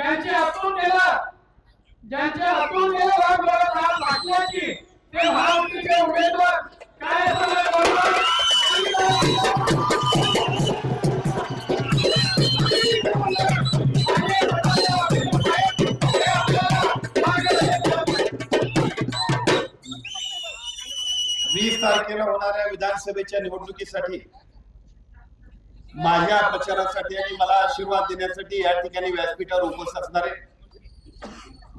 ज्यांचे हातून गेला ज्यांचे हातून गेला भाग बघत हा पाटलाची ते महायुतीचे उमेदवार काय वीस तारखेला होणाऱ्या विधानसभेच्या निवडणुकीसाठी माझ्या प्रचारासाठी आणि मला आशीर्वाद देण्यासाठी या ठिकाणी व्यासपीठावर उपस्थित असणारे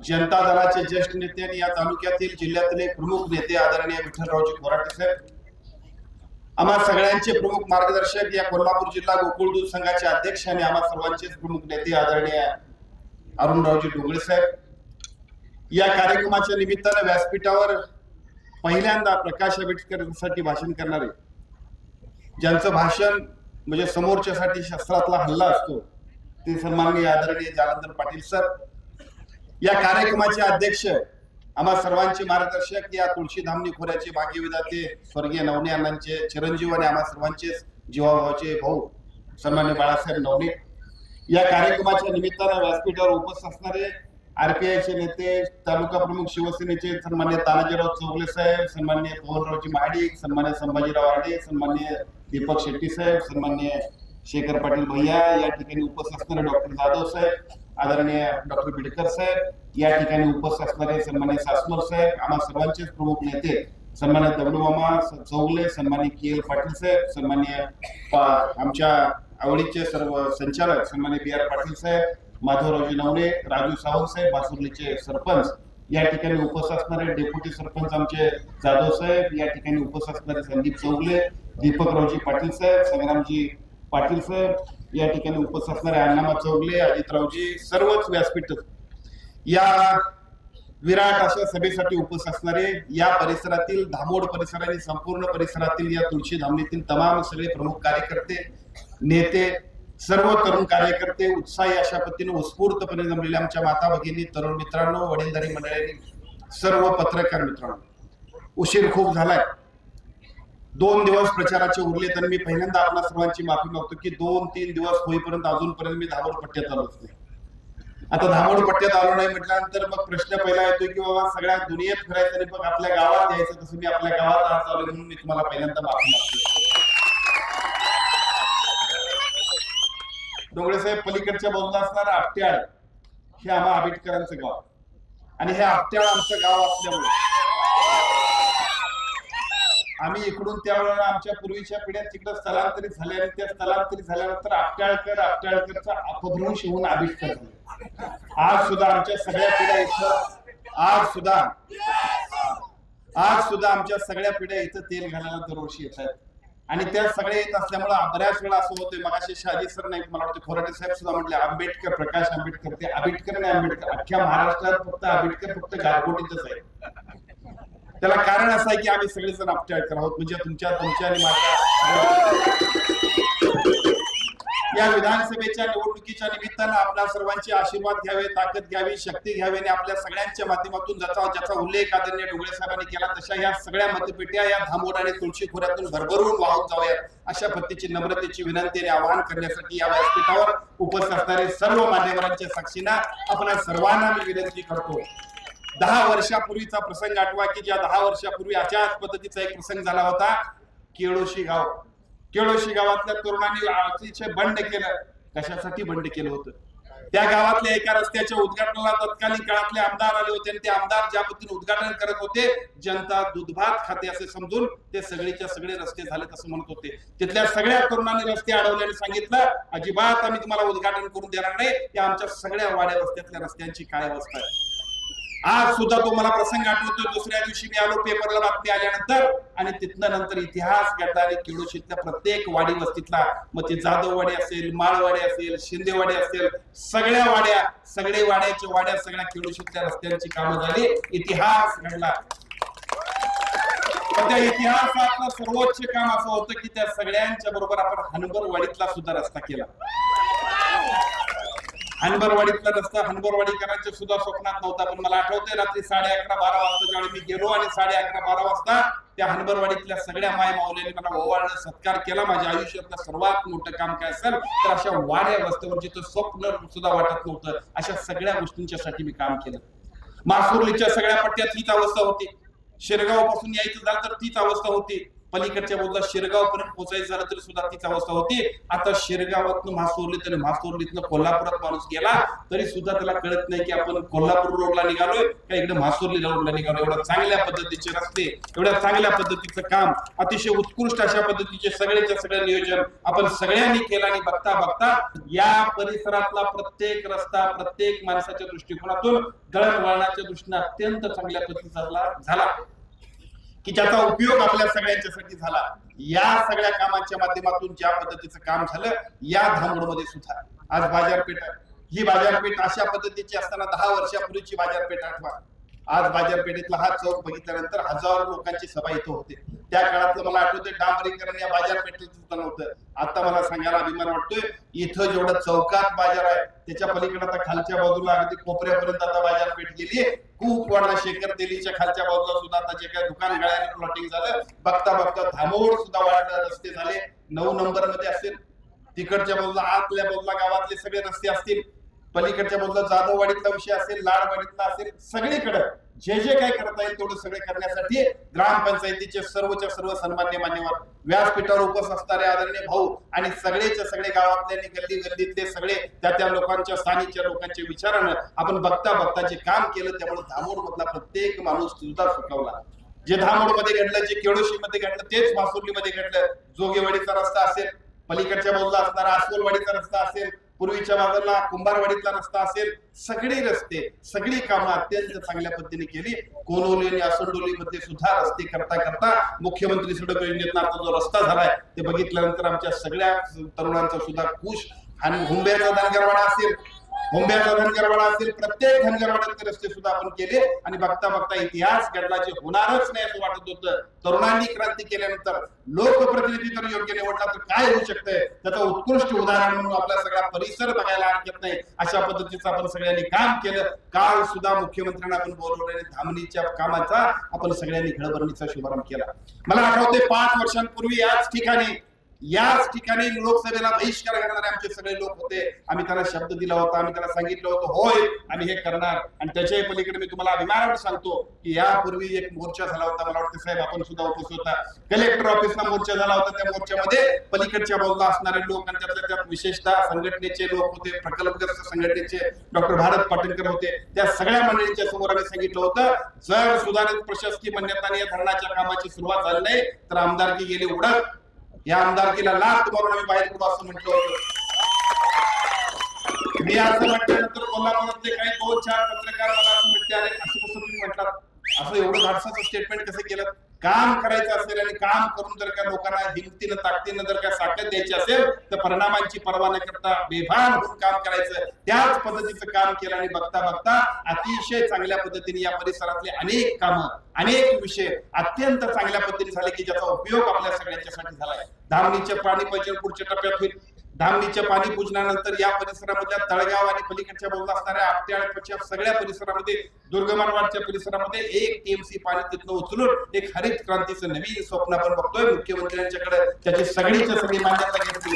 जनता दलाचे ज्येष्ठ नेते आणि या तालुक्यातील जिल्ह्यातले प्रमुख नेते आदरणीय विठ्ठलरावजी कोराटे साहेब आम्हा सगळ्यांचे प्रमुख मार्गदर्शक या कोल्हापूर जिल्हा गोकुळ दूध संघाचे अध्यक्ष आणि आम्हा सर्वांचेच प्रमुख नेते आदरणीय अरुणरावजी डोंगळे साहेब. या कार्यक्रमाच्या निमित्तानं व्यासपीठावर पहिल्यांदा प्रकाश आंबेडकरांसाठी भाषण करणारे ज्यांचं भाषण म्हणजे समोरच्यासाठी शस्त्रातला हल्ला असतो. ते सन्माननीय आदरणीय जालंधर पाटील सर. या कार्यक्रमाचे अध्यक्ष आम्हा सर्वांचे मार्गदर्शक या तुळशीधामनी खोऱ्याचे भाग्यविधाते स्वर्गीय नवने अण्णांचे चिरंजीव आणि आम्हा सर्वांचे जीवाभावाचे भाऊ सन्मान्य बाळासाहेब नवने. या कार्यक्रमाच्या निमित्तानं व्यासपीठावर उपस्थित असणारे आरपीआयचे नेते तालुका प्रमुख शिवसेनेचे सन्मान्य तानाजीराव चौगले साहेब सन्मान्य पवनरावजी महाडिक सन्मान्य संभाजीराव आडे सन्मान्य दीपक शेट्टी साहेब सन्मान्य शेखर पाटील भैया या ठिकाणी उपस्थित असणारे डॉक्टर जाधव साहेब आदरणीय डॉक्टर बिडकर साहेब या ठिकाणी उपस्थित असणारे सन्मान्य सासमोर साहेब आम्हा सर्वांचे प्रमुख नेते सन्मान्य दगडूमामा चौगले सन्मान्य के एल पाटील साहेब सन्मान्य आमच्या आवडीचे सर्व संचालक सन्मान्य बी आर पाटील साहेब माधवरावजी नवणे राजू सावंत साहेब बासुर्लीचे सरपंच या ठिकाणी उपस्थित असणारे डेप्युटी सरपंच आमचे जाधव साहेब या ठिकाणी उपस्थित असणारे संदीप चौगले दीपकरावजी पाटील साहेब संग्रामजी पाटील साहेब या ठिकाणी उपस्थित असणारे अण्णामा चौगले अजितरावजी सर्वच व्यासपीठ या विराट अशा सभेसाठी उपस्थित असणारे या परिसरातील धामोड परिसर आणि संपूर्ण परिसरातील या तुळशी धामणीतील तमाम सगळे प्रमुख कार्यकर्ते नेते सर्व तरुण कार्यकर्ते उत्साही अशा पद्धतीने उत्स्फूर्तपणे जमलेल्या आमच्या माता भगिनी तरुण मित्रांनो वडीलधारी मंडळांनी सर्व पत्रकार मित्रांनो. उशीर खूप झालाय. दोन दिवस प्रचाराचे उरले तर मी पहिल्यांदा आपल्या सर्वांची माफी मागतो की दोन तीन दिवस होईपर्यंत अजूनपर्यंत मी धाबड पट्ट्यात आलोच नाही. आता धाबड पट्ट्यात आलो नाही म्हटल्यानंतर मग प्रश्न पहिला येतोय की बाबा सगळ्या दुनियेत फिरायचं आणि मग आपल्या गावात यायचं तसं मी आपल्या गावात आज आलो म्हणून मी तुम्हाला पहिल्यांदा माफी मागतो डोंगळे साहेब पलीकडच्या बाजूला असणार आपट्याळ हे आम्हा आंबेडकरांचं गाव. आणि हे आपट्याळ आमचं गाव असल्यामुळे आम्ही इकडून त्यावेळेला आमच्या पूर्वीच्या पिढ्यात तिकडे स्थलांतरित झाले आणि त्या स्थलांतरित झाल्यानंतर आपटाळकर आपटाळकरचा अपभ्रंश होऊन आविष्कार झाले. आज सुद्धा आमच्या सगळ्या पिढ्या इथं आज सुद्धा आज सुद्धा आमच्या सगळ्या पिढ्या इथं तेल घालायला दरवर्षी येत आहेत. आणि त्या सगळे येत असल्यामुळे बऱ्याच वेळा असं होतंय मगाशी शहाजी सर नाही मला वाटतं खोराटे साहेब सुद्धा म्हटले आंबेडकर प्रकाश आंबेडकर ते आंबेडकर आणि आंबेडकर अख्ख्या महाराष्ट्रात फक्त आंबेडकर फक्त गारगोटीतच आहे त्याला कारण असं आहे की आम्ही सगळेजण आपट्याळकर आहोत म्हणजे तुमच्या तुमच्या आणि माझ्या या विधानसभेच्या निवडणुकीच्या निमित्तानं आपल्या सर्वांचे आशीर्वाद घ्यावे ताकद घ्यावी शक्ती घ्यावी आणि आपल्या सगळ्यांच्या माध्यमातून ज्याचा ज्याचा उल्लेख आदरणीय डोंगरे साहेबांनी केला तशा या सगळ्या मतपेट्या या धामोड आणि तुळशी खोऱ्यातून भरभरून वाहून जाव्यात अशा पद्धतीची नम्रतेची विनंती आणि आवाहन करण्यासाठी या व्यासपीठावर उपस्थित असणारे सर्व मान्यवरांच्या साक्षीना आपण सर्वांना मी विनंती करतो. दहा वर्षापूर्वीचा प्रसंग आठवा की ज्या दहा वर्षापूर्वी अशाच पद्धतीचा एक प्रसंग झाला होता केळोशी गाव. केळोशी गावातल्या तरुणांनी अतिशय बंड केलं. कशासाठी बंड केलं होतं? त्या गावातल्या एका रस्त्याच्या उद्घाटनाला तत्कालीन काळातले आमदार आले होते आणि ते आमदार ज्या पद्धतीने उद्घाटन करत होते जनता दुधभात खाते असे समजून ते सगळेच्या सगळे रस्ते झाले असं म्हणत होते. तिथल्या सगळ्या तरुणांनी रस्ते अडवले आणि सांगितलं अजिबात आम्ही तुम्हाला उद्घाटन करून देणार नाही. ते आमच्या सगळ्या वाड्या रस्त्यातल्या रस्त्यांची काय अवस्था आहे. आज सुद्धा तो मला प्रसंग आठवतोय. दुसऱ्या दिवशी मी आलो पेपरला बातमी आल्यानंतर आणि तिथनं नंतर इतिहास घडला आणि केळोशीतल्या प्रत्येक वाडी वस्तीतला मग ते जाधववाडी असेल माळवाडी असेल शिंदेवाडी असेल सगळ्या वाड्या सगळे वाड्याच्या वाड्या सगळ्या केळोशीतल्या रस्त्यांची कामं झाली. इतिहास घडला. पण त्या इतिहासातलं सर्वोच्च काम असं होतं की त्या सगळ्यांच्या बरोबर आपण हनबरवाडीतला सुद्धा रस्ता केला. हनबरवाडीतला रस्ता हनबरवाडीकरांच्या सुद्धा स्वप्नात नव्हता पण मला आठवतंय रात्री साडे अकरा बारा वाजता ज्यावेळी मी गेलो आणि साडे अकरा बारा वाजता त्या हनबरवाडीतल्या सगळ्या माय माऊल्याने मला ओवाळणं सत्कार केला. माझ्या आयुष्यातलं सर्वात मोठं काम काय असेल तर अशा वाड्या वस्त्यावर जिथं स्वप्न सुद्धा वाटत नव्हतं अशा सगळ्या गोष्टींच्यासाठी मी काम केलं. मासुर्लीच्या सगळ्या पट्ट्यात हीच अवस्था होती. शिरगावपासून यायचं झालं तर तीच अवस्था होती. पलीकडच्या बाजूला शिरगाव पर्यंत पोहोचायचं झालं तरी सुद्धा तीच अवस्था होती. आता शिरगावातनं मासोरली तरी मासोरलीतनं कोल्हापुरात माणूस गेला तरी सुद्धा त्याला कळत नाही की आपण कोल्हापूर रोडला निघालोय का इकडे मासोरली रोडला निघालोय. एवढ्या चांगल्या पद्धतीचे रस्ते एवढ्या चांगल्या पद्धतीचं काम अतिशय उत्कृष्ट अशा पद्धतीचे सगळेच्या सगळे नियोजन आपण सगळ्यांनी केलं आणि बघता बघता या परिसरातला प्रत्येक रस्ता प्रत्येक माणसाच्या दृष्टिकोनातून दळणवळणाच्या दृष्टीने अत्यंत चांगल्या पद्धतीचा झाला. की ज्याचा उपयोग आपल्या सगळ्यांच्यासाठी झाला. या सगळ्या कामांच्या माध्यमातून ज्या पद्धतीचं काम झालं या धामोडमध्ये सुद्धा. आज बाजारपेठ ही बाजारपेठ अशा पद्धतीची असताना दहा वर्षापूर्वीची बाजारपेठ आठवा. आज बाजारपेठेतला हा चौक बघितल्यानंतर हजारो लोकांची सभा इथं होते. त्या काळातलं मला आठवतंय डांबरीकरण या बाजारपेठेत सुद्धा नव्हतं आता मला सांगायला अभिमान वाटतोय इथं जेवढं चौकात बाजार आहे त्याच्या पलीकडे आता खालच्या बाजूला अगदी कोपऱ्यापर्यंत आता बाजारपेठ गेली खूप वाढला शेखर तेलीच्या खालच्या बाजूला सुद्धा आता जे काही दुकान गाळ्याने प्लॉटिंग झालं बघता बघता धामोड सुद्धा वाढलं रस्ते झाले. नऊ नंबरमध्ये असेल. तिकडच्या बाजूला आतल्या बाजूला गावातले सगळे रस्ते असतील. पलीकडच्या बाजूला जाधववाडीतला विषय असेल लाडवाडीतला असेल सगळीकडे जे जे काय करता येईल तेवढं सगळे करण्यासाठी ग्रामपंचायतीचे सर्वच्या सर्व सन्मान्य मान्यवर व्यासपीठावर उपस्थित असणारे आदरणीय भाऊ आणि सगळेच्या सगळे गावातले आणि गल्ली गल्लीतले सगळे त्या त्या लोकांच्या स्थानिकच्या लोकांच्या विचारानं आपण बघता बघता जे काम केलं त्यामुळे धामोड मधला प्रत्येक माणूस सुद्धा सुटवला जे धामोडमध्ये घडलं जे केळोशी मध्ये घडलं तेच मासुर्ली मध्ये घडलं. जोगेवाडीचा रस्ता असेल पलीकडच्या बाजूला असणारा आसोलवाडीचा रस्ता असेल पूर्वीच्या बाजूला कुंभारवाडीतला रस्ता असेल सगळे रस्ते सगळी कामं अत्यंत चांगल्या पद्धतीने केली. कोनोली आणि असंडोली मध्ये सुद्धा रस्ते करता करता मुख्यमंत्री सडक योजनेतला आता जो रस्ता झालाय ते बघितल्यानंतर आमच्या सगळ्या तरुणांचा सुद्धा खुश आणि हुंब्याचा दानगरवाडा असेल. मुंबईचा धनगरवाडा असेल प्रत्येक धनगरवाड्याचे रस्ते सुद्धा आपण केले आणि बघता बघता इतिहास घडला जे होणारच नाही असं वाटत होतं. तरुणांनी क्रांती केल्यानंतर लोकप्रतिनिधी जर योग्य निवडला तर काय होऊ शकतंय? त्याचं उत्कृष्ट उदाहरण म्हणून आपला सगळा परिसर बघायला हरकत नाही. अशा पद्धतीचं आपण सगळ्यांनी काम केलं. काल सुद्धा मुख्यमंत्र्यांना आपण बोलवलं आणि धामणीच्या कामाचा आपण सगळ्यांनी घडभरणीचा शुभारंभ केला. मला आठवते पाच वर्षांपूर्वी याच ठिकाणी याच ठिकाणी लोकसभेला बहिष्कार करणारे आमचे सगळे लोक होते. आम्ही त्यांना शब्द दिला होता आम्ही त्यांना सांगितलं होतं होय आम्ही हे करणार. आणि त्याच्याही पलीकडे मी तुम्हाला अभिमानावर सांगतो की यापूर्वी एक मोर्चा झाला होता मला वाटतं साहेब आपण सुद्धा उपस्थित होता. कलेक्टर ऑफिसला मोर्चा झाला होता. त्या मोर्चामध्ये पलीकडच्या बाजूला असणारे लोक आणि त्यातल्या त्यात विशेषतः संघटनेचे लोक होते प्रकल्पग्रस्त संघटनेचे डॉक्टर भारत पाटणकर होते. त्या सगळ्या मंडळींच्या समोर आम्ही सांगितलं होतं जर सुधारित प्रशासकीय मान्यताने या धरणाच्या कामाची सुरुवात झाली नाही तर आमदारकी गेली उडत. या आमदारकीला लाच मारून आम्ही बाहेर पडू असं म्हटलं होतं. मी असं म्हटल्यानंतर कोल्हापुरातले काही दोन चार पत्रकार मला असं म्हटले अरे असं कसं तुम्ही म्हटलात. असं एवढं धाडसाचं स्टेटमेंट कसं केलं? काम करायचं असेल आणि काम करून जर का लोकांना हिमतीनं ताकदीनं जर का साखर द्यायची असेल तर परिणामांची पर्वा न करता बेभान होऊन काम करायचं. त्याच पद्धतीचं काम केलं आणि बघता बघता अतिशय चांगल्या पद्धतीने या परिसरातले अनेक कामं अनेक विषय अत्यंत चांगल्या पद्धतीने झाले की ज्याचा उपयोग आपल्या सगळ्यांच्यासाठी झालाय. धामणीचे पाणी पचन पुढच्या टप्प्यात होईल. धामणीच्या पाणी पूजनानंतर या परिसरामधल्या तळगाव आणि पलीकडच्या बाजूला असणाऱ्या आपट्या आणि पश्चिम सगळ्या परिसरामध्ये दुर्गमानवाडच्या परिसरामध्ये एक टीएमसी पाणी तिथनं उचलून एक हरित क्रांतीचं नवीन स्वप्न आपण बघतोय. मुख्यमंत्र्यांच्याकडे त्याची सगळीच्या सगळी मान्यता घेतली.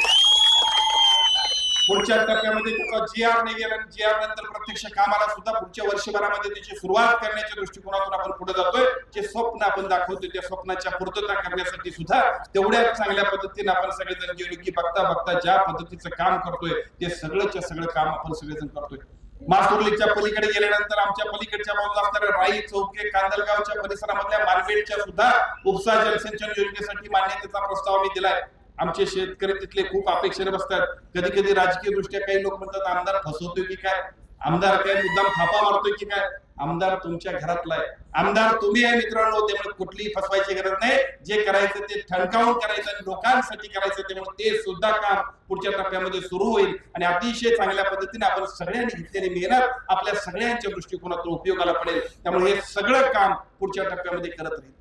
पुढच्या टप्प्यामध्ये त्याचा जी आर निघेल आणि जी आर नंतर प्रत्यक्ष कामाला सुद्धा पुढच्या वर्षभरामध्ये त्याची सुरुवात करण्याच्या दृष्टिकोनातून आपण पुढे जातोय. जे स्वप्न आपण दाखवतोय त्या स्वप्नाच्या पूर्तता करण्यासाठी सुद्धा तेवढ्याच चांगल्या पद्धतीने आपण सगळेजण गेलो की बघता बघता ज्या पद्धतीचं काम करतोय ते सगळंच्या सगळं काम आपण सगळेजण करतोय. मासुर्लीच्या पलीकडे गेल्यानंतर आमच्या पलीकडच्या बाजूला असणाऱ्या राई चौके कांदलगावच्या परिसरामधल्या मार्केटच्या सुद्धा उपसा जलसिंचन योजनेसाठी मान्यतेचा प्रस्ताव आम्ही दिलाय. आमचे शेतकरी तिथले खूप अपेक्षेने बसतात. कधी कधी राजकीय दृष्ट्या काही लोक म्हणतात आमदार फसवतोय की काय? आमदार काय मुद्दाम थापा मारतोय की काय? आमदार तुमच्या घरातला आहे. आमदार तुम्ही आहे मित्रांनो. त्यामुळे कुठलीही फसवायची गरज नाही. जे करायचं ते ठणकावून करायचं आणि लोकांसाठी करायचं त्यामुळे ते सुद्धा काम पुढच्या टप्प्यामध्ये सुरू होईल. आणि अतिशय चांगल्या पद्धतीने आपण सगळ्यांनी घेतलेली मेहनत आपल्या सगळ्यांच्या दृष्टिकोनातून उपयोगाला पडेल. त्यामुळे हे सगळं काम पुढच्या टप्प्यामध्ये करत राहील.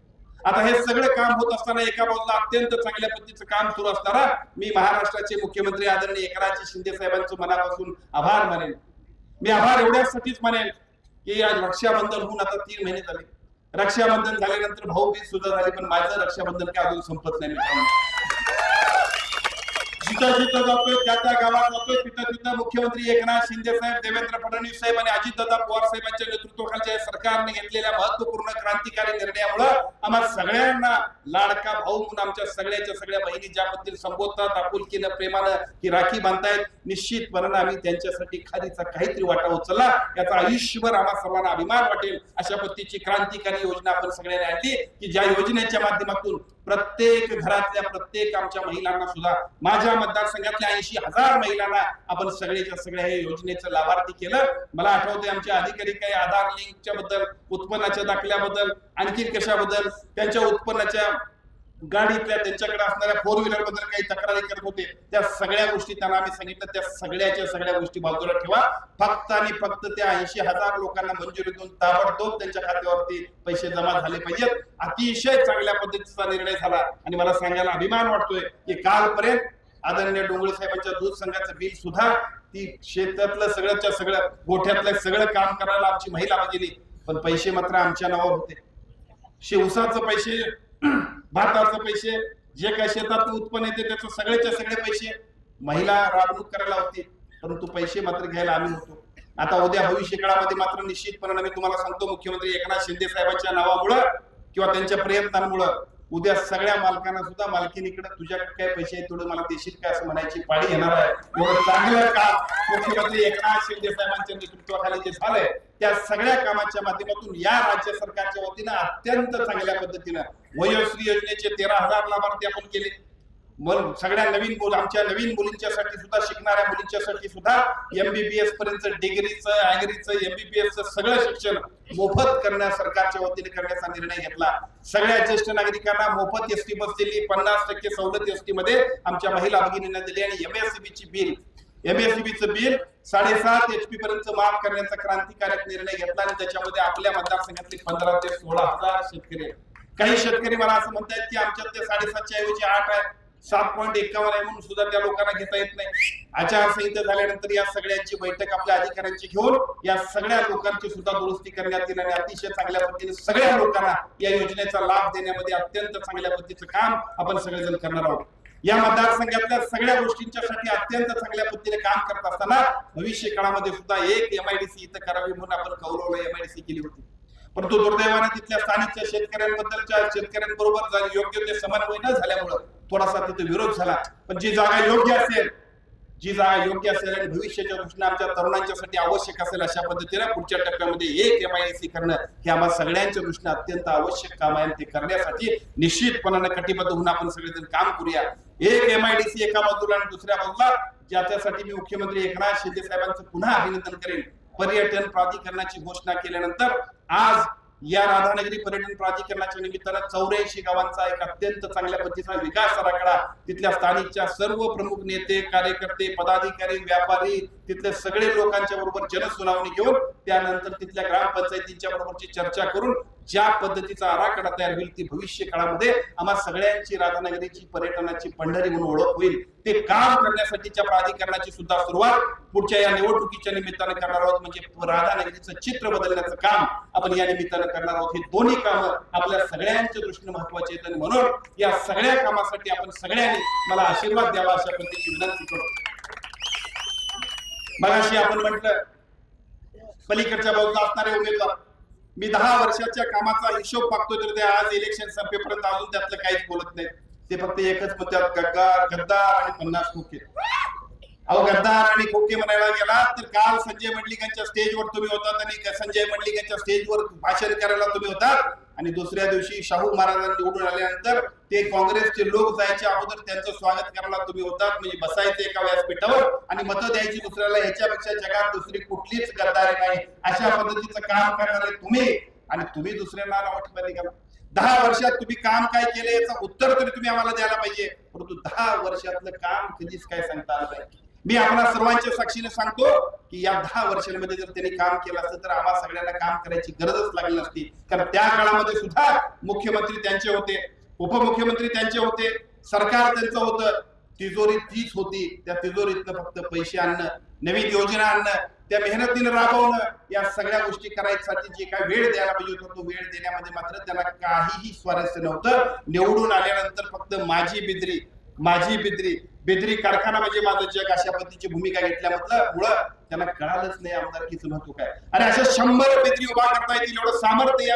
आता हे सगळं काम होत असताना एका बाजूला अत्यंत चांगल्या पद्धतीचं काम सुरू असताना मी महाराष्ट्राचे मुख्यमंत्री आदरणीय एकनाथजी शिंदे साहेबांचं मनापासून आभार मानेन. मी आभार एवढ्यासाठीच मानेन की आज रक्षाबंधन होऊन आता तीन महिने झाले. रक्षाबंधन झाल्यानंतर भाऊबीज सुद्धा झाली पण माझं रक्षाबंधन काय अजून संपत नाही मित्रांनो. जिथं जिथं जातोय त्या त्या गावात जातोय तिथं तिथं मुख्यमंत्री एकनाथ शिंदे साहेब देवेंद्र फडणवीस साहेब आणि अजितदादा पवार साहेबांच्या नेतृत्वाखालच्या या सरकारने घेतलेल्या महत्त्वपूर्ण क्रांतिकारी निर्णयामुळं आम्हाला सगळ्यांना लाडका भाऊ म्हणून आमच्या सगळ्याच्या सगळ्या बहिणी ज्या पद्धतीने संबोधतात आपुलकीनं प्रेमानं ही राखी बांधतायत. निश्चितपणे आम्ही त्यांच्यासाठी खालीचा काहीतरी वाटा उचलला. याचा आयुष्यभर आम्हा सर्वांना अभिमान वाटेल अशा पद्धतीची क्रांतिकारी योजना आपण सगळ्यांनी आणली की ज्या योजनेच्या माध्यमातून प्रत्येक घरातल्या प्रत्येक आमच्या महिलांना सुद्धा माझ्या मतदारसंघातल्या ऐंशी हजार महिलांना आपण सगळ्याच्या सगळ्या या योजनेचं लाभार्थी केलं. मला आठवते आमच्या अधिकारी काही आधार लिंकच्या बद्दल उत्पन्नाच्या दाखल्याबद्दल आणखी कशाबद्दल त्यांच्या उत्पन्नाच्या गाडीतल्या त्यांच्याकडे असणाऱ्या फोर व्हीलरबद्दल काही तक्रारी करत होते. त्या सगळ्या गोष्टी त्यांना आम्ही सांगितलं त्या सगळ्याच्या सगळ्या गोष्टी बाजूला ठेवा. फक्त आणि फक्त त्या ऐंशी हजार लोकांना मंजुरी देऊन ताबडतोब त्यांच्या खात्यावरती पैसे जमा झाले पाहिजेत. अतिशय चांगल्या पद्धतीचा निर्णय झाला. आणि मला सांगायला अभिमान वाटतोय की कालपर्यंत आदरणीय डोंगळे साहेबांच्या दूध संघाचं बिल सुद्धा ती शेतातलं सगळ्याच्या सगळं गोठ्यातलं सगळं काम करायला आमची महिला गेली पण पैसे मात्र आमच्या नावावर होते. शिवसाचं पैसे भाताचे पैसे जे काय शेतात उत्पन्न येते त्याचं सगळ्याच्या सगळे पैसे महिला राबणूक करायला होती. परंतु पैसे मात्र घ्यायला आम्ही होतो. आता उद्या भविष्य काळामध्ये मात्र निश्चितपणे मी तुम्हाला सांगतो मुख्यमंत्री एकनाथ शिंदे साहेबांच्या नावामुळं किंवा त्यांच्या प्रयत्नांमुळं उद्या सगळ्या मालकांना सुद्धा मालकीनीकडे तुझ्या काय पैसे आहेत थोडं मला देशील काय असं म्हणायची पाळी येणार आहे. एवढं चांगलं काम मुख्यमंत्री एकनाथ शिंदे साहेबांच्या नेतृत्वाखाली जे झालंय त्या सगळ्या कामाच्या माध्यमातून या राज्य सरकारच्या वतीनं अत्यंत चांगल्या पद्धतीनं वयोश्री योजनेचे तेरा हजार लाभार्थी आपण केले. मग सगळ्या नवीन मुल आमच्या नवीन मुलींच्यासाठी सुद्धा शिकणाऱ्या मुलींच्यासाठी सुद्धा एमबीबीएस पर्यंत डिग्रीचं अॅग्रीचं एमबीबीएस सगळं शिक्षण मोफत करण्या सरकारच्या वतीने करण्याचा निर्णय घेतला. सगळ्या ज्येष्ठ नागरिकांना मोफत एसटी बस दिली. पन्नास टक्के सवलत एसटी मध्ये आमच्या महिला भगिनींना दिली आणि एमएससीबीची बिल एमएससीबीचं बिल साडेसात एचपी पर्यंत माफ करण्याचा क्रांतिकारक निर्णय घेतला आणि त्याच्यामध्ये आपल्या मतदारसंघातले पंधरा ते सोळा हजार शेतकरी काही शेतकरी मला असं म्हणतात की आमच्यात ते साडेसातच्या ऐवजी आठ आहे सात पॉईंट एकावन्न आहे म्हणून सुद्धा त्या लोकांना घेता येत नाही. आचारसंहिता झाल्यानंतर या सगळ्यांची बैठक आपल्या अधिकाऱ्यांची घेऊन या सगळ्या लोकांची सुद्धा दुरुस्ती करण्यात येईल आणि अतिशय चांगल्या पद्धतीने सगळ्या लोकांना या योजनेचा लाभ देण्यामध्ये अत्यंत चांगल्या पद्धतीचं काम आपण सगळेजण करणार आहोत. या मतदारसंघातल्या सगळ्या गोष्टींच्यासाठी अत्यंत चांगल्या पद्धतीने काम करत असताना भविष्य काळामध्ये सुद्धा एक एमआयडीसी इथं करावी म्हणून आपण कौरवला एमआयडीसी केली होती. परंतु दुर्दैवाने तिथल्या स्थानिकच्या शेतकऱ्यांबद्दलच्या शेतकऱ्यांबरोबर योग्य ते समन्वय न झाल्यामुळं थोडासा तिथे विरोध झाला. पण जी जागा योग्य असेल जी जागा योग्य असेल आणि भविष्याच्या दृष्टीने आमच्या तरुणांच्यासाठी आवश्यक असेल अशा पद्धतीने पुढच्या टप्प्यामध्ये एक एमआयडीसी करणं हे आम्हा सगळ्यांच्या दृष्टीने अत्यंत आवश्यक काम आहे ते करण्यासाठी निश्चितपणाने कटिबद्ध होऊन आपण सगळेजण काम करूया. एक एमआयडीसी एका बाजूला आणि दुसऱ्या बाजूला ज्याच्यासाठी मी मुख्यमंत्री एकनाथ शिंदे साहेबांचं पुन्हा अभिनंदन करेन. पर्यटन प्राधिकरणाची घोषणा केल्यानंतर आज या राधानगरी पर्यटन प्राधिकरणाच्या निमित्तानं चौऱ्याऐंशी गावांचा एक अत्यंत चांगल्या पद्धतीचा विकास आराखडा तिथल्या स्थानिकच्या सर्व प्रमुख नेते कार्यकर्ते पदाधिकारी व्यापारी तिथले सगळे लोकांच्या बरोबर जनसुनावणी घेऊन त्यानंतर तिथल्या ग्रामपंचायतींच्या बरोबरची चर्चा करून ज्या पद्धतीचा आराखडा तयार होईल ती भविष्य काळामध्ये आम्हा सगळ्यांची राधानगरीची पर्यटनाची पंढरी म्हणून ओळख होईल. ते काम करण्यासाठीच्या प्राधिकरणाची सुद्धा सुरुवात पुढच्या या निवडणुकीच्या निमित्तानं करणार आहोत. म्हणजे राधानगरीचं चित्र बदलण्याचं काम आपण या निमित्तानं करणार आहोत. हे दोन्ही कामं आपल्या सगळ्यांच्या दृष्टीने महत्त्वाचे आहेत. आणि म्हणून या सगळ्या कामासाठी आपण सगळ्यांनी मला आशीर्वाद द्यावा अशा पद्धतीची विनंती करतो. मगाशी आपण म्हटलं पलीकडच्या बाजूला असणारे उमेदवार मी दहा वर्षाच्या कामाचा हिशोब बघतोय तर ते आज इलेक्शन संपेपर्यंत अजून त्यातलं काहीच बोलत नाही ते फक्त एकच मुद्द्यात गद्दार गद्दार आणि पन्नास खोके. अहो गद्दार आणि खोके म्हणायला गेला तर काल संजय मंडलिकांच्या स्टेजवर तुम्ही होतात आणि संजय मंडलिकांच्या स्टेजवर भाषण करायला तुम्ही होतात. आणि दुसऱ्या दिवशी शाहू महाराजांनी निवडून आल्यानंतर ते काँग्रेसचे लोक जायच्या अगोदर त्यांचं स्वागत करायला तुम्ही होतात. म्हणजे बसायचे एका व्यासपीठावर आणि मतं द्यायची दुसऱ्याला ह्याच्यापेक्षा जगात दुसरी कुठलीच गद्दारी नाही. अशा पद्धतीचं काम करणारे तुम्ही आणि तुम्ही दुसऱ्यांना वाटलं का दहा वर्षात तुम्ही काम काय केलं याचं उत्तर तरी तुम्ही आम्हाला द्यायला पाहिजे. परंतु दहा वर्षातलं काम कधीच काय सांगता आलं नाही. मी आपल्या सर्वांच्या साक्षीने सांगतो की या दहा वर्षांमध्ये जर त्यांनी काम केलं असतं तर आम्हाला सगळ्यांना काम करायची गरजच लागली नसती. कारण त्या काळामध्ये सुद्धा मुख्यमंत्री त्यांचे होते उपमुख्यमंत्री त्यांचे होते सरकार त्यांचं होतं. तिजोरी तीच होती. त्या तिजोरीतनं फक्त पैसे आणणं नवीन योजना आणणं त्या मेहनतीने राबवणं या सगळ्या गोष्टी करायसाठी जे काय वेळ द्यायला पाहिजे होता तो वेळ देण्यामध्ये मात्र त्याला काहीही स्वारस्य नव्हतं. निवडून आल्यानंतर फक्त माझी बिद्री माझी बिद्री बेदरी कारखाना म्हणजे माझं जग अशा पद्धतीची भूमिका घेतल्यामधलं मुळं त्यांना कळालंच नाही आमदारकीचं महत्त्व काय. आणि अशा शंभर बेदरी उभा करता येतील एवढं सामर्थ्य या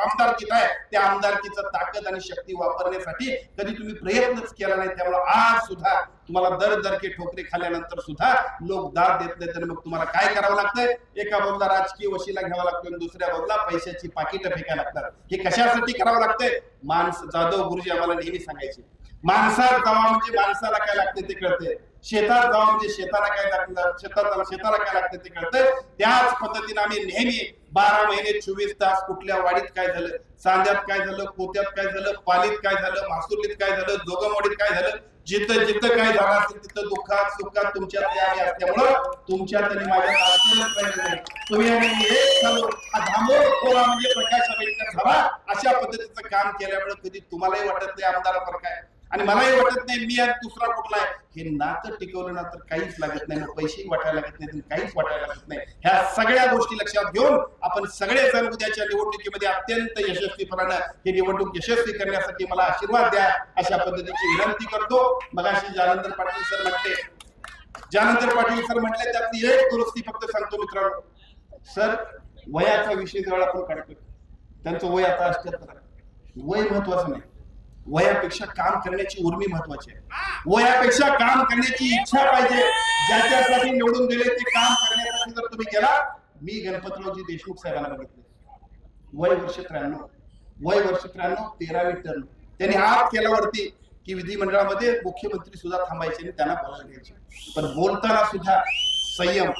आमदारकीत आहे त्या आमदारकीचं ताकद आणि शक्ती वापरण्यासाठी कधी तुम्ही प्रयत्नच केला नाही त्यामुळे आज सुद्धा तुम्हाला दर दरके ठोकरे खाल्ल्यानंतर सुद्धा लोक दाद देत नाही तर मग तुम्हाला काय करावं लागतंय? एका बाजूला राजकीय वशीला घ्यावा लागतो आणि दुसऱ्या बाजूला पैशाची पाकिटं फेकायला लागतात. हे कशासाठी करावं लागतंय? माणस जाधव गुरुजी आम्हाला नेहमी सांगायचे माणसात जावा म्हणजे माणसाला काय लागते ते कळते. शेतात जावा म्हणजे शेताला काय लागतं? शेतात शेताला काय लागते ते कळतंय त्याच पद्धतीने आम्ही नेहमी बारा महिने चोवीस तास कुठल्या वाडीत काय झालं? सांध्यात काय झालं? पोत्यात काय झालं? पालीत काय झालं? मासुलीत काय झालं? जोगमवाडीत काय झालं? जिथं जिथं काय झालं असेल तिथं दुःखात सुखात तुमच्यात आम्ही असल्यामुळं तुमच्यात आणि माझ्यात तुम्ही आम्ही एक झालो. धामोर म्हणजे प्रकाश आंबेडकर झाला. अशा पद्धतीचं काम केल्यामुळे कधी तुम्हालाही वाटत नाही आमदार फरक आहे आणि मलाही वाटत नाही मी आणि दुसरा कुठला आहे. हे नातं टिकवलं ना तर काहीच लागत नाही मग पैसेही वाटायला लागत नाही काहीच वाटायला लागत नाही. ह्या सगळ्या गोष्टी लक्षात घेऊन आपण सगळे जण उद्याच्या निवडणुकीमध्ये अत्यंत यशस्वीपणानं ही निवडणूक यशस्वी करण्यासाठी मला आशीर्वाद द्या अशा पद्धतीची विनंती करतो. मगाशी जालंधर पाटील सर म्हटले जालंधर पाटील सर म्हटले त्यातली एक दुरुस्ती फक्त सांगतो मित्रांनो. सर वयाचा विषय जवळ आपण काढतो. त्यांचं वय आता अठ्याहत्तर. वय महत्वाचं नाही. वयापेक्षा काम करण्याची उर्मी महत्वाची आहे. वयापेक्षा काम करण्याची इच्छा पाहिजे. ज्याच्यासाठी निवडून दिले ते काम करण्यासाठी जर तुम्ही गेला मी गणपतरावजी देशमुख साहेबांना बघितले. वय वर्ष त्र्याण्णव. वय वर्ष त्र्याण्णव तेरावी टर्न त्यांनी हात केल्यावरती की विधिमंडळामध्ये मुख्यमंत्री सुद्धा थांबायचे आणि त्यांना बोलायला घ्यायचे पण बोलताना सुद्धा संयम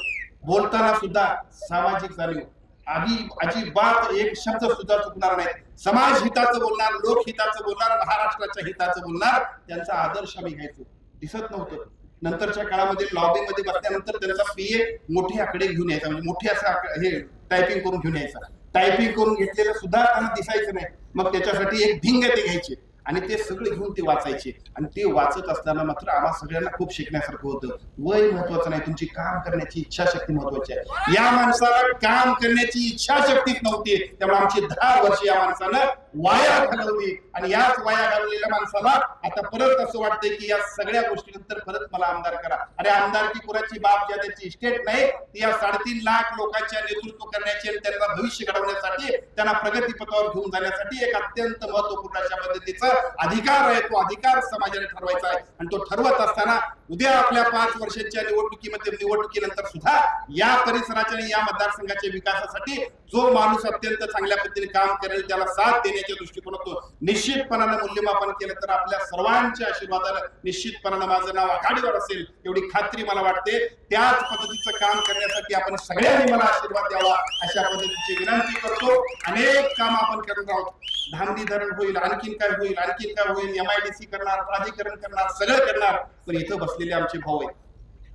बोलताना सुद्धा सामाजिक जाणीव आधी अजिबात एक शब्द सुद्धा चुकणार नाही. समाज हिताचं बोलणार लोकहिताचं बोलणार महाराष्ट्राच्या हिताचं बोलणार त्यांचा आदर्श आम्ही घ्यायचो. दिसत नव्हतं. नंतरच्या काळामध्ये लॉबी मध्ये बसल्यानंतर त्यांचा पीए मोठे आकडे घेऊन यायचा. म्हणजे मोठे असं हे टायपिंग करून घेऊन यायचा. टायपिंग करून घेतलेलं सुद्धा त्यांना दिसायचं नाही. मग त्याच्यासाठी एक भिंग ते घ्यायचे. आणि ते सगळे घेऊन ते वाचायचे. आणि ते वाचत असताना मात्र आम्हा सगळ्यांना खूप शिकण्यासारखं होतं. वय महत्वाचं नाही. तुमची काम करण्याची इच्छाशक्ती महत्वाची आहे. या माणसाला काम करण्याची इच्छाशक्तीच नव्हती. त्यामुळे आमची दहा वर्ष या माणसानं वाया घालवली. आणि याच वाया घालवलेल्या माणसाला आता परत असं वाटतंय की या सगळ्या गोष्टीनंतर परत मला आमदार करा. अरे आमदारकी कुणाची बाब ज्या त्याची इस्टेट नाही ती या साडेतीन लाख लोकांच्या नेतृत्व करण्याची आणि त्यांना भविष्य घडवण्यासाठी त्यांना प्रगतीपथावर घेऊन जाण्यासाठी एक अत्यंत महत्त्वपूर्ण अशा पद्धतीचा अधिकार आहे तो अधिकार समाजाने ठरवायचा आहे. आणि तो ठरवत असताना उद्या आपल्या पाच वर्षांच्या निवडणुकीमध्ये निवडणुकीनंतर सुद्धा या परिसराच्या आणि या मतदारसंघाच्या विकासासाठी जो माणूस अत्यंत चांगल्या पद्धतीने काम करेल त्याला साथ देण्याच्या दृष्टिकोनातून निश्चितपणानं मूल्यमापन केलं तर आपल्या सर्वांच्या आशीर्वादानं निश्चितपणानं माझं नाव आघाडीवर असेल एवढी खात्री मला वाटते. त्याच पद्धतीचं काम करण्यासाठी आपण सगळ्यांनी मला आशीर्वाद द्यावा अशा पद्धतीची विनंती करतो. अनेक काम आपण करत आहोत. धामणी धरण होईल आणखीन काय होईल आणखीन काय होईल एमआयडीसी करणार प्राधिकरण करणार सगळं करणार. पण इथं बसलेले आमचे भाऊ आहेत.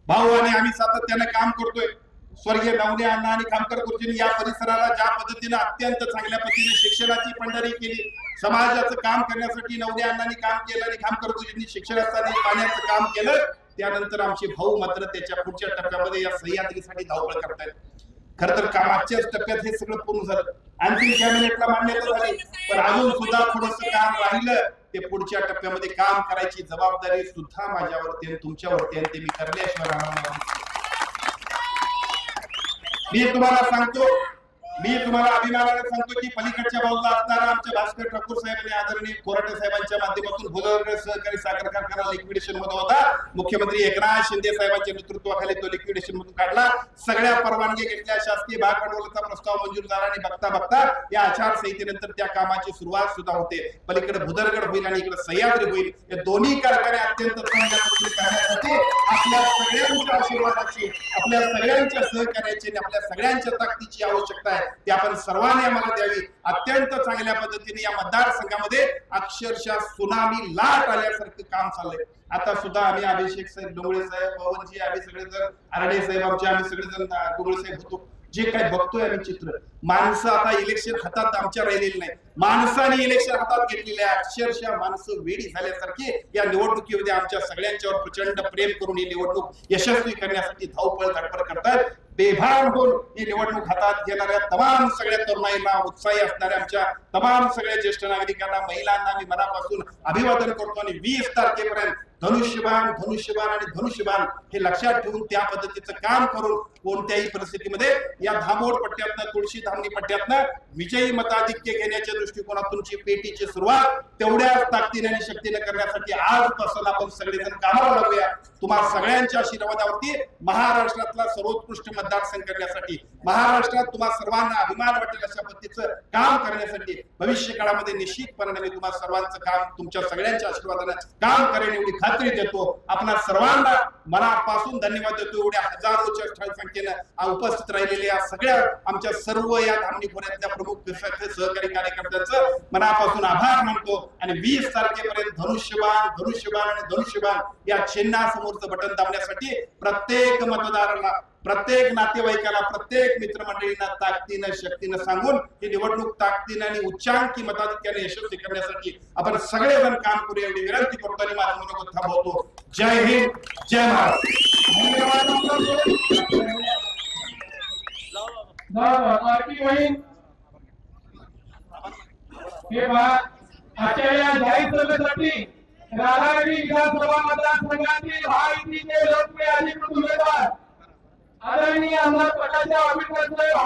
भाऊ आणि आम्ही सातत्याने काम करतोय. स्वर्गीय नवने अण्णा आणि खामकर गुरुजींनी या परिसराला ज्या पद्धतीने अत्यंत चांगल्या पद्धतीने शिक्षणाची पंढरी केली समाजाचं काम करण्यासाठी नवने अण्णांनी काम केलं आणि खामकर गुरुजींनी शिक्षणाचं पाण्याचं काम केलं त्यानंतर आमचे भाऊ मात्र त्याच्या पुढच्या टप्प्यामध्ये या सह्याद्रीसाठी धावपळ करतायत. खर तर कामाच्याच टप्प्यात हे सगळं पूर्ण झालं. आणखी कॅबिनेटला मान्यता झाली पण अजून सुद्धा थोडस काम राहिलं. ते पुढच्या टप्प्यामध्ये काम करायची जबाबदारी सुद्धा माझ्यावरती आणि तुमच्यावरती आणि ते मी करल्याशिवाय राहणार नाही. मी तुम्हाला सांगतो मी तुम्हाला अभिमानाने सांगतो की पलीकडच्या बाजूला असताना आमच्या भास्कर ठाकूर साहेब आणि आदरणीय कोराटे साहेबांच्या माध्यमातून भुजबळ सहकारी साखर कारखाना लिक्विडेशनमध्ये होता. मुख्यमंत्री एकनाथ शिंदे साहेबांच्या नेतृत्वाखाली तो लिक्विडेशन मधून काढला. सगळ्या परवानगी घेतल्या. शासकीय भाग भांडवलाचा प्रस्ताव मंजूर झाला आणि बघता बघता या आचारसंहितेनंतर त्या कामाची सुरुवात सुद्धा होते. पलीकडे भुदरगड होईल आणि इकडे सह्याद्री होईल. या दोन्ही कारखाने अत्यंत करण्यासाठी आपल्या सगळ्यांच्या आशीर्वादाची आपल्या सगळ्यांच्या सहकार्याची आणि आपल्या सगळ्यांच्या ताकदीची आवश्यकता आहे. ती आपण सर्वांनी आम्हाला द्यावी. अत्यंत चांगल्या पद्धतीने या मतदारसंघामध्ये अक्षरशः सुनामी लाट आल्यासारखं काम चाललंय. आता सुद्धा आम्ही अभिषेक साहेब डोंगळे साहेब पवनजी आम्ही सगळेजण आरडे साहेब आमचे आम्ही सगळेजण डोंगळे साहेब होतो. जे काय बघतोय आम्ही चित्र. माणसं आता इलेक्शन हातात आमच्या राहिलेली नाही माणसाने इलेक्शन हातात घेतलेले आहे. अक्षरशः माणसं वेडी झाल्यासारखी या निवडणुकीमध्ये आमच्या सगळ्यांच्यावर प्रचंड प्रेम करून ही निवडणूक यशस्वी करण्यासाठी धावपळ धडपड करतात बेभान होऊन ही निवडणूक हातात घेणाऱ्या तमाम सगळ्या तरुणाईंना उत्साही असणाऱ्या आमच्या तमाम सगळ्या ज्येष्ठ नागरिकांना महिलांना मी मनापासून अभिवादन करतो आणि वीस तारखेपर्यंत धनुष्यबाण धनुष्यबाण आणि धनुष्यबाण हे लक्षात ठेवून त्या पद्धतीचं काम करून कोणत्याही परिस्थितीमध्ये या धामोड पट्ट्यातनं तुळशी धामणी पट्ट्यातनं विजयी मताधिक्य घेण्याच्या दृष्टिकोनातून पेटीची सुरुवात तेवढ्याच ताकदीने आणि शक्तीने करण्यासाठी आजपासून आपण सगळेजण कामाला लागूया. तुम्हा सगळ्यांच्या आशीर्वादावरती महाराष्ट्रातला सर्वोत्कृष्ट मतदारसंघ करण्यासाठी महाराष्ट्रात तुम्हा सर्वांना अभिमान वाटेल अशा पद्धतीचं काम करण्यासाठी भविष्य काळामध्ये निश्चितपणाने मी तुम्हा सर्वांचं काम तुमच्या सगळ्यांच्या आशीर्वादाने काम करेन एवढी खात्री देतो. आपणा सर्वांना मनापासून धन्यवाद देतो. एवढ्या हजारोच्या संख्येनं उपस्थित राहिलेल्या सगळ्या आमच्या सर्व या धामणी खोऱ्यातल्या प्रमुख सहकारी कार्यकर्त्यांचं मनापासून आभार मानतो. आणि वीस तारखेपर्यंत धनुष्यबाण धनुष्यबाण आणि धनुष्यबाण या चिन्हासमोरचं बटन दाबण्यासाठी प्रत्येक मतदाराला प्रत्येक नातेवाईकाला प्रत्येक मित्रमंडळींना ताकदीनं शक्तीनं सांगून ही निवडणूक ताकदीनं आणि उच्चांकी मताधिक्याने यशस्वी करण्यासाठी आपण सगळेजण काम करूया एवढी विनंती करतो आणि माझा मनोगत थांबवतो. जय हिंद जय महाराष्ट्र धन्यवाद आजच्या या जाहीर सभेसाठी राधानगरी विधानसभा मतदारसंघातील महायुतीचे लोकप्रिय अधिकृत उमेदवार आदरणीय आमदार प्रकाश आंबेडकर